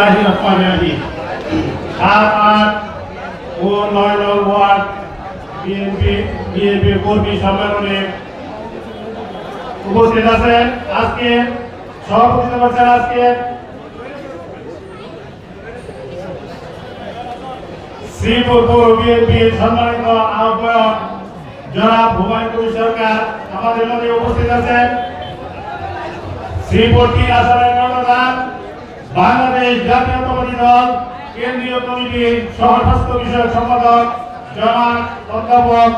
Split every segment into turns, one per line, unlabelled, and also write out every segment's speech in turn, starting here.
রহমান রাহিম সাত ও নয় নং ওয়ার্ড, বিএনপি বিএনপি কর্মী সম্মেলনে উপস্থিত আছেন আজকে সভাপতিত্ব করছেন আজকে শ্রীপুর পৌর সম্মানিত আহ্বায়ক জনাব হুমায়ুন সরকার আমাদের মধ্যে উপস্থিত আছেন। শ্রীপুর তিন আসনের বাংলাদেশ জাতীয়তাবাদী দল, কেন্দ্রীয় কমিটির সহ স্বাস্থ্য বিষয়ক সম্পাদক অধ্যাপক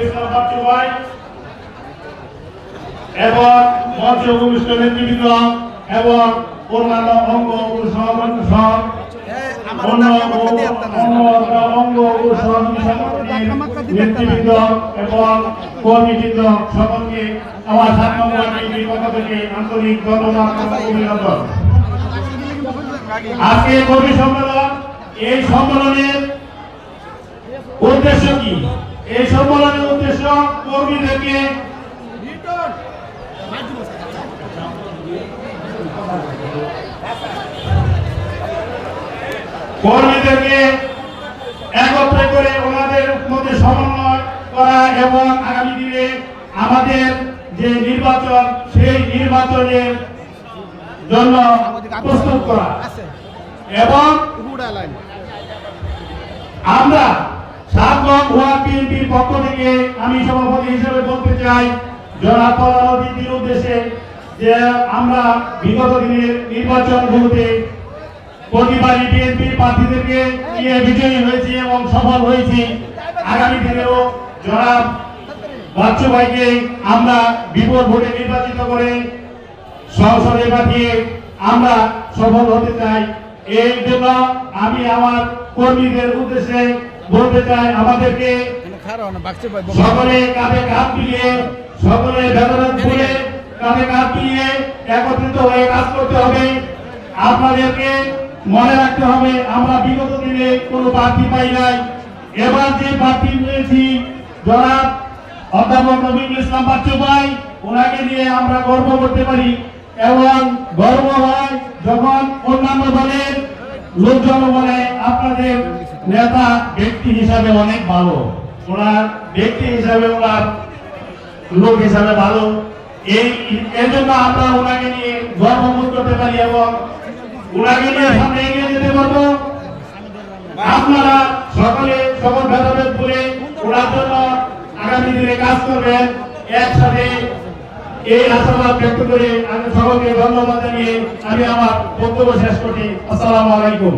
ইসলাম বাচ্চু ভাই এবং মঞ্চে নেতৃবৃন্দ এবং অন্যান্য অঙ্গ নেতৃবৃন্দ আমার আন্তরিক অভিনন্দন। আজকে কর্মী সম্মেলন, এই সম্মেলনের উদ্দেশ্য কি? এই সম্মেলনের উদ্দেশ্য কর্মীদেরকে কর্মীদেরকে একত্রে করে ওনাদের মধ্যে সমন্বয় করা এবং আগামী দিনে আমাদের যে নির্বাচন, সেই নির্বাচনের জন্য প্রস্তুত করা। এবং আমরা সাতগণ ওয়ার্ড বিএনপির পক্ষ থেকে আমি সভাপতি হিসেবে বলতে চাই জনাব উদ্দেশ্যে যে আমরা বিগত দিনের নির্বাচনগুলোতে প্রতিবারই বিএনপি প্রার্থীদেরকে নিয়ে বিজয়ী হয়েছি এবং সফল হয়েছি। আগামী দিনেও জনাব বাচ্চু ভাইকে আমরা বিপুল ভোটে নির্বাচিত করে সংসদে পাঠিয়ে আমরা সফল হতে চাই। এই জন্য আমি আমার কর্মীদের উদ্দেশ্যে বলতে চাই আমাদেরকে সকলে কাঁধে কাঁধ মিলিয়ে, সকলে করে কাঁধে কাঁধ মিলিয়ে একত্রিত হয়ে কাজ করতে হবে। আপনাদেরকে মনে রাখতে হবে, আমরা বিগত দিনে কোনো প্রার্থী পাই নাই। এবার যে প্রার্থী পেয়েছি, জনাব অধ্যাপক নবীন ইসলাম বাচ্চু ভাই, ওনাকে নিয়ে আমরা গর্ব করতে পারি। এবং গর্ব হয় যখন অন্যান্য দলের লোকজন বলে, আপনাদের নেতা ব্যক্তি হিসাবে অনেক ভালো। ওনার ব্যক্তি হিসাবে ওনার লোক হিসাবে ভালো। এই এর জন্য আমরা ওনাকে নিয়ে গর্ববোধ করতে পারি এবং ওনাকে নিয়ে সামনে এগিয়ে যেতে আপনারা সকলে সকল ভেদাভেদ করে ওনার জন্য আগামী দিনে কাজ করবেন। একসাথে এই আশাবাদ ব্যক্ত করে আমি সকলকে ধন্যবাদ জানিয়ে আমি আমার বক্তব্য শেষ করছি। আসসালামু আলাইকুম।